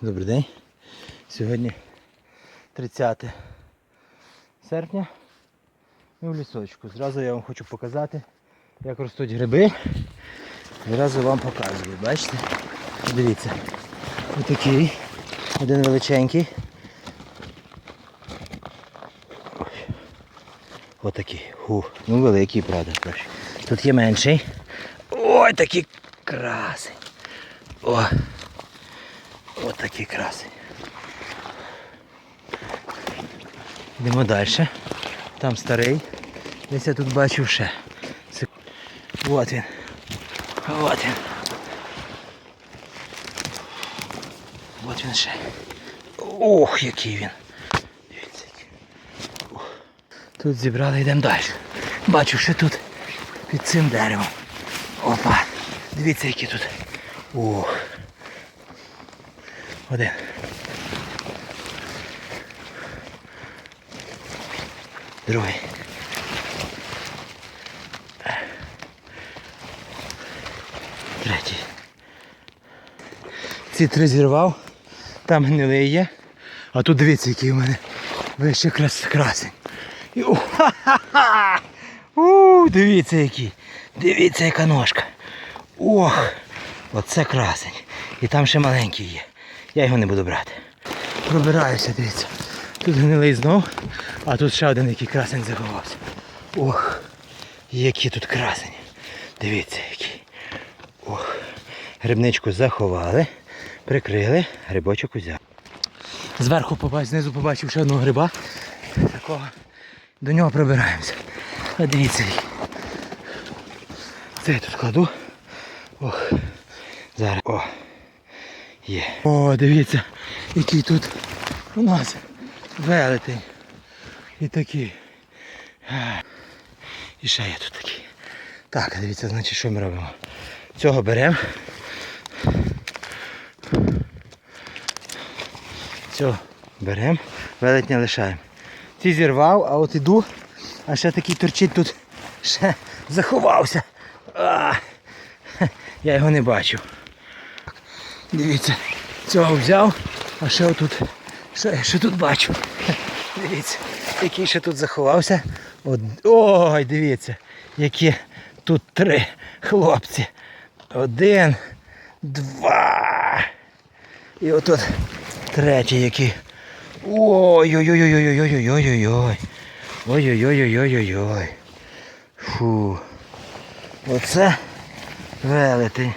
Добрий день. Сьогодні 30 серпня. Ми в лісочку. Зразу я вам хочу показати, як ростуть гриби. Зразу вам показую. Бачите? Дивіться. Отакий. Один величенький. Отакий. Ху. Ну великий, правда. Тут є менший. Ой, такий красень. О. Ось такий красень. Йдемо далі. Там старий. Десь я тут бачив ще. От він. От він. От він ще. Ох, який він. Дивіться. Тут зібрали, йдемо далі. Бачу, що тут під цим деревом. Опа. Дивіться, які тут. Ох. Один. Другий. Третій. Ці три зірвав, там гнилий є. А тут дивіться, який у мене вище крас, красень. І, у, ха-ха-ха! У, дивіться який. Дивіться, яка ножка. Ох, оце красень. І там ще маленький є. Я його не буду брати. Пробираюся, дивіться. Тут гнилий знов, а тут ще один який красень заховався. Ох, які тут красені. Дивіться який. Ох. Грибничку заховали, прикрили, грибочок узяв. Зверху побачив, знизу побачив ще одного гриба. Такого. До нього пробираємося. А дивіться. Це я тут кладу. Ох. Зараз. О. Є. О, дивіться, який тут у нас велетень. І такий. І ще є тут такий. Так, дивіться, значить, що ми робимо. Цього беремо. Цього беремо, велетня лишаємо. Ці зірвав, а от іду, а ще такий торчить тут, ще заховався. А, я його не бачив. Дивіться, цього взяв, а ще отут, ще, ще тут бачу. Дивіться, який ще тут заховався. От, ой, дивіться, які тут три хлопці. Один, два. І отут третій який. Ой-ой-ой-ой-ой-ой-ой-ой-ой-ой. Ой-ой-ой-ой-ой-ой. Фу. Оце велетень.